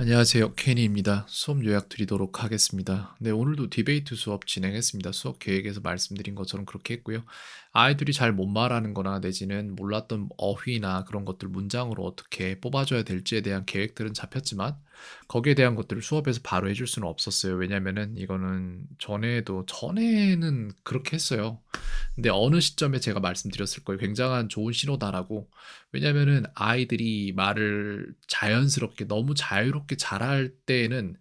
안녕하세요. 케니입니다. 수업 요약 드리도록 하겠습니다. 네, 오늘도 디베이트 수업 진행했습니다. 수업 계획에서 말씀드린 것처럼 그렇게 했고요. 아이들이 잘 못 말하는 거나 내지는 몰랐던 어휘나 그런 것들 문장으로 어떻게 뽑아줘야 될지에 대한 계획들은 잡혔지만 거기에 대한 것들을 수업에서 바로 해줄 수는 없었어요. 왜냐면은 이거는 전에도 전에는 그렇게 했어요. 근데 어느 시점에 제가 말씀드렸을 거예요. 굉장한 좋은 신호다라고. 왜냐면은 아이들이 말을 자연스럽게 너무 자유롭게 잘할 때에는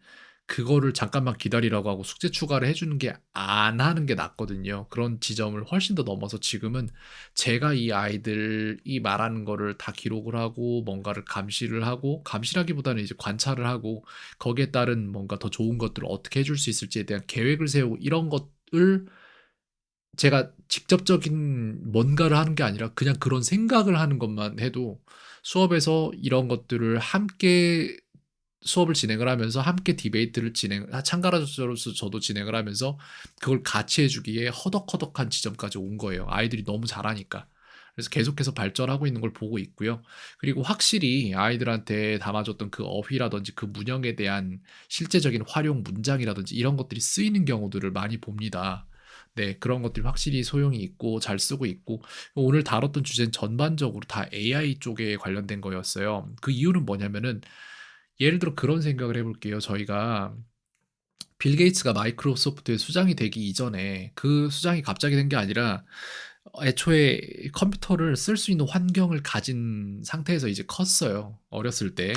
그거를 잠깐만 기다리라고 하고 숙제 추가를 해주는 게 안 하는 게 낫거든요. 그런 지점을 훨씬 더 넘어서 지금은 제가 이 아이들이 말하는 거를 다 기록을 하고 뭔가를 감시를 하고 감시라기보다는 이제 관찰을 하고 거기에 따른 뭔가 더 좋은 것들을 어떻게 해줄 수 있을지에 대한 계획을 세우고 이런 것을 제가 직접적인 뭔가를 하는 게 아니라 그냥 그런 생각을 하는 것만 해도 수업에서 이런 것들을 함께 수업을 진행을 하면서 함께 디베이트를 진행 참가자로서 저도 진행을 하면서 그걸 같이 해 주기에 허덕허덕한 지점까지 온 거예요. 아이들이 너무 잘하니까. 그래서 계속해서 발전하고 있는 걸 보고 있고요. 그리고 확실히 아이들한테 담아줬던 그 어휘라든지 그 문형에 대한 실제적인 활용 문장이라든지 이런 것들이 쓰이는 경우들을 많이 봅니다. 네, 그런 것들이 확실히 소용이 있고 잘 쓰고 있고 오늘 다뤘던 주제는 전반적으로 다 AI 쪽에 관련된 거였어요. 그 이유는 뭐냐면은 예를 들어 그런 생각을 해볼게요. 저희가 빌 게이츠가 마이크로소프트의 수장이 되기 이전에 그 수장이 갑자기 된 게 아니라 애초에 컴퓨터를 쓸 수 있는 환경을 가진 상태에서 이제 컸어요. 어렸을 때.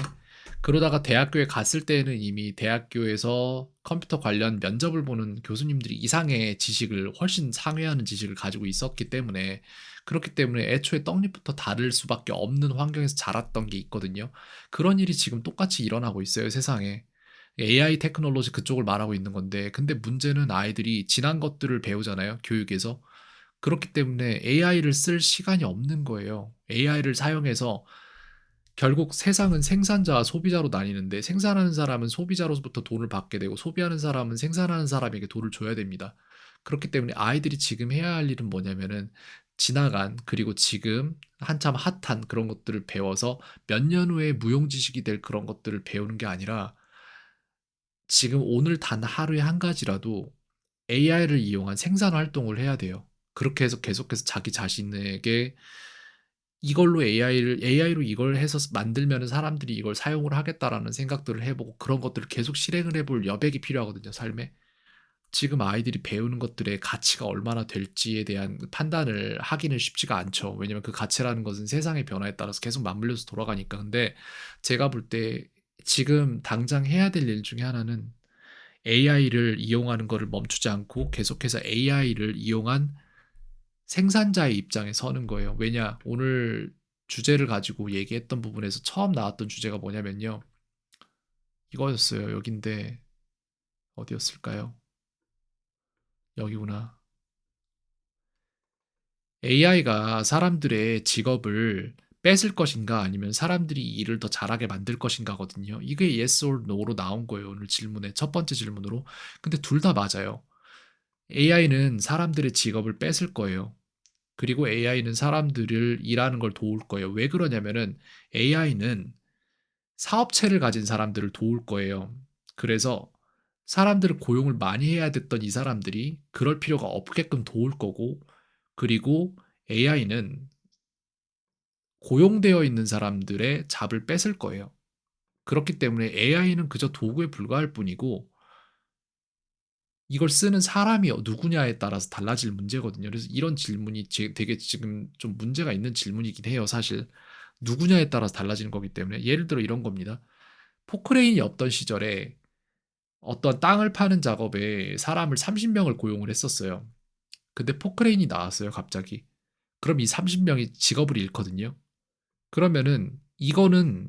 그러다가 대학교에 갔을 때는 이미 대학교에서 컴퓨터 관련 면접을 보는 교수님들이 이상의 지식을 훨씬 상회하는 지식을 가지고 있었기 때문에 그렇기 때문에 애초에 떡잎부터 다를 수밖에 없는 환경에서 자랐던 게 있거든요. 그런 일이 지금 똑같이 일어나고 있어요, 세상에. AI 테크놀로지 그쪽을 말하고 있는 건데 근데 문제는 아이들이 지난 것들을 배우잖아요, 교육에서. 그렇기 때문에 AI를 쓸 시간이 없는 거예요. AI를 사용해서 결국 세상은 생산자와 소비자로 나뉘는데 생산하는 사람은 소비자로부터 돈을 받게 되고 소비하는 사람은 생산하는 사람에게 돈을 줘야 됩니다. 그렇기 때문에 아이들이 지금 해야 할 일은 뭐냐면은 지나간 그리고 지금 한참 핫한 그런 것들을 배워서 몇 년 후에 무용지식이 될 그런 것들을 배우는 게 아니라 지금 오늘 단 하루에 한 가지라도 AI를 이용한 생산 활동을 해야 돼요. 그렇게 해서 계속해서 자기 자신에게 이걸로 AI를 AI로 이걸 해서 만들면은 사람들이 이걸 사용을 하겠다라는 생각들을 해보고 그런 것들을 계속 실행을 해볼 여백이 필요하거든요, 삶에. 지금 아이들이 배우는 것들의 가치가 얼마나 될지에 대한 판단을 하기는 쉽지가 않죠. 왜냐면 그 가치라는 것은 세상의 변화에 따라서 계속 맞물려서 돌아가니까. 근데 제가 볼 때 지금 당장 해야 될 일 중에 하나는 AI를 이용하는 거를 멈추지 않고 계속해서 AI를 이용한 생산자의 입장에 서는 거예요. 왜냐? 오늘 주제를 가지고 얘기했던 부분에서 처음 나왔던 주제가 뭐냐면요. 이거였어요. 여긴데 어디였을까요? 여기구나. AI가 사람들의 직업을 뺏을 것인가 아니면 사람들이 일을 더 잘하게 만들 것인가거든요. 이게 yes or no로 나온 거예요. 오늘 질문에 첫 번째 질문으로. 근데 둘 다 맞아요. AI는 사람들의 직업을 뺏을 거예요. 그리고 AI는 사람들을 일하는 걸 도울 거예요. 왜 그러냐면은 AI는 사업체를 가진 사람들을 도울 거예요. 그래서 사람들을 고용을 많이 해야 됐던 이 사람들이 그럴 필요가 없게끔 도울 거고 그리고 AI는 고용되어 있는 사람들의 잡을 뺏을 거예요. 그렇기 때문에 AI는 그저 도구에 불과할 뿐이고 이걸 쓰는 사람이 누구냐에 따라서 달라질 문제거든요. 그래서 이런 질문이 되게 지금 좀 문제가 있는 질문이긴 해요. 사실 누구냐에 따라서 달라지는 거기 때문에 예를 들어 이런 겁니다. 포크레인이 없던 시절에 어떤 땅을 파는 작업에 사람을 30명을 고용을 했었어요. 근데 포크레인이 나왔어요, 갑자기. 그럼 이 30명이 직업을 잃거든요. 그러면은 이거는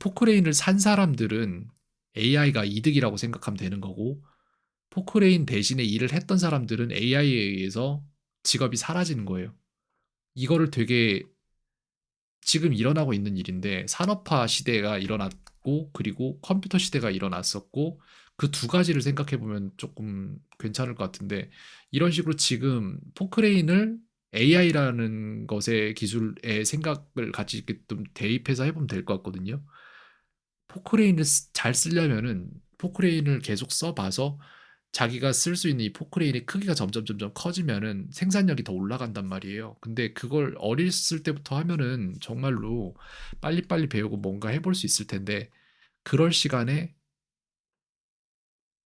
포크레인을 산 사람들은 AI가 이득이라고 생각하면 되는 거고 포크레인 대신에 일을 했던 사람들은 AI에 의해서 직업이 사라지는 거예요. 이거를 되게 지금 일어나고 있는 일인데 산업화 시대가 일어났고 그리고 컴퓨터 시대가 일어났었고 그 두 가지를 생각해 보면 조금 괜찮을 것 같은데 이런 식으로 지금 포크레인을 AI라는 것의 기술의 생각을 같이 좀 대입해서 해보면 될 것 같거든요. 포크레인을 쓰잘 쓰려면은 포크레인을 계속 써 봐서 자기가 쓸 수 있는 이 포크레인의 크기가 점점 점점 커지면은 생산력이 더 올라간단 말이에요. 근데 그걸 어렸을 때부터 하면은 정말로 빨리빨리 배우고 뭔가 해볼 수 있을 텐데 그럴 시간에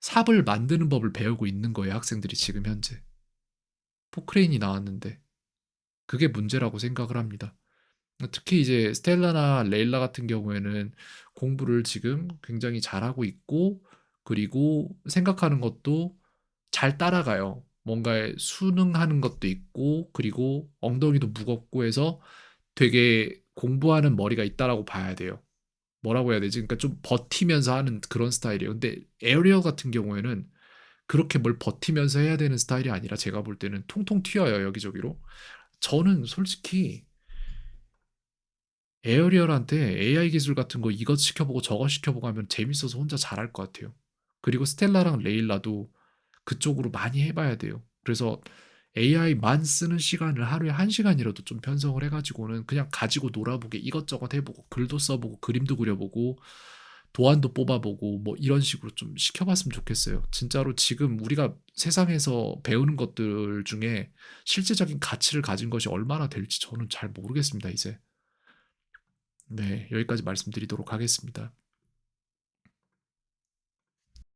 삽을 만드는 법을 배우고 있는 거예요, 학생들이 지금 현재. 포크레인이 나왔는데. 그게 문제라고 생각을 합니다. 특히 이제 스텔라나 레일라 같은 경우에는 공부를 지금 굉장히 잘하고 있고 그리고 생각하는 것도 잘 따라가요. 뭔가에 순응하는 것도 있고 그리고 엉덩이도 무겁고 해서 되게 공부하는 머리가 있다라고 봐야 돼요. 뭐라고 해야 되지? 그러니까 좀 버티면서 하는 그런 스타일이에요. 근데 에어리어 같은 경우에는 그렇게 뭘 버티면서 해야 되는 스타일이 아니라 제가 볼 때는 통통 튀어요, 여기저기로. 저는 솔직히 에어리얼한테 AI 기술 같은 거 이것 시켜보고 저것 시켜보고 하면 재밌어서 혼자 잘할 것 같아요. 그리고 스텔라랑 레일라도 그쪽으로 많이 해봐야 돼요. 그래서 AI만 쓰는 시간을 하루에 한 시간이라도 좀 편성을 해가지고는 그냥 가지고 놀아보게 이것저것 해보고 글도 써보고 그림도 그려보고 도안도 뽑아보고 뭐 이런 식으로 좀 시켜봤으면 좋겠어요. 진짜로 지금 우리가 세상에서 배우는 것들 중에 실제적인 가치를 가진 것이 얼마나 될지 저는 잘 모르겠습니다, 이제. 네, 여기까지 말씀드리도록 하겠습니다.